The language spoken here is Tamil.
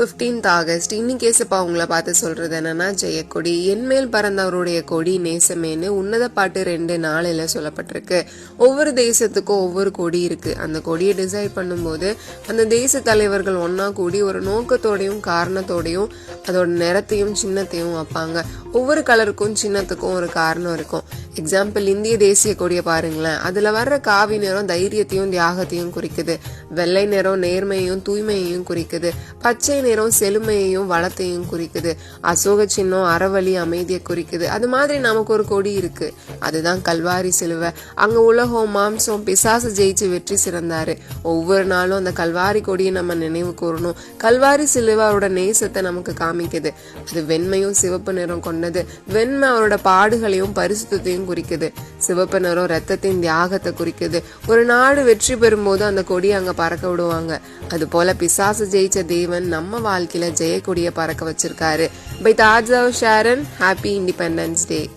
15th ஆகஸ்ட் இன்னைக்கு ஏசப்பா உங்களை பார்த்து சொல்றது என்னன்னா ஜெயக்கொடி என்மேல் பறந்தவருடைய கொடி நேசமேன்னு உன்னத பாட்டு ரெண்டு நாளில் சொல்லப்பட்டிருக்கு. ஒவ்வொரு தேசத்துக்கும் ஒவ்வொரு கொடி இருக்கு. அந்த கொடியை டிசைட் பண்ணும்போது அந்த தேச தலைவர்கள் ஒன்றா கூடி ஒரு நோக்கத்தோடையும் காரணத்தோடையும் அதோட நிறத்தையும் சின்னத்தையும் வைப்பாங்க. ஒவ்வொரு கலருக்கும் சின்னத்துக்கும் ஒரு காரணம் இருக்கும். எக்ஸாம்பிள் இந்திய தேசிய கொடியை பாருங்களேன். அதுல வர்ற காவி நிறம் தைரியத்தையும் தியாகத்தையும் குறிக்குது. வெள்ளை நிறம் நேர்மையையும் தூய்மையையும் குறிக்குது. பச்சை நிறம் செழுமையையும் வளத்தையும் குறிக்குது. அசோக சின்னம் அறவழி அமைதியை குறிக்குது. அது மாதிரி நமக்கு ஒரு கொடி இருக்கு. அதுதான் கல்வாரி சிலுவை. அங்க உலகம் மாம்சம் பிசாசு ஜெயிச்சு வெற்றி சிறந்தாரு. ஒவ்வொரு நாளும் அந்த கல்வாரி கொடியை நம்ம நினைவு கூறணும். கல்வாரி சிலுவை அவரோட நேசத்தை நமக்கு காமிக்குது. அது வெண்மையும் சிவப்பு நிறம் கொண்டது. வெண்மை அவரோட பாடுகளையும் பரிசுத்தையும் குறிக்குது. சிவப்பு நிறம் ரத்தத்தின் தியாகத்தை குறிக்குது. ஒரு நாடு வெற்றி பெறும்போது அந்த கொடியை அங்க பறக்க விடுவாங்க. அது போல பிசாசு ஜெயிச்ச தேவன் நம்ம வாழ்க்கையில ஜெயக்கொடியை பறக்க வச்சிருக்காரு. Bye Taj Sharon happy independence day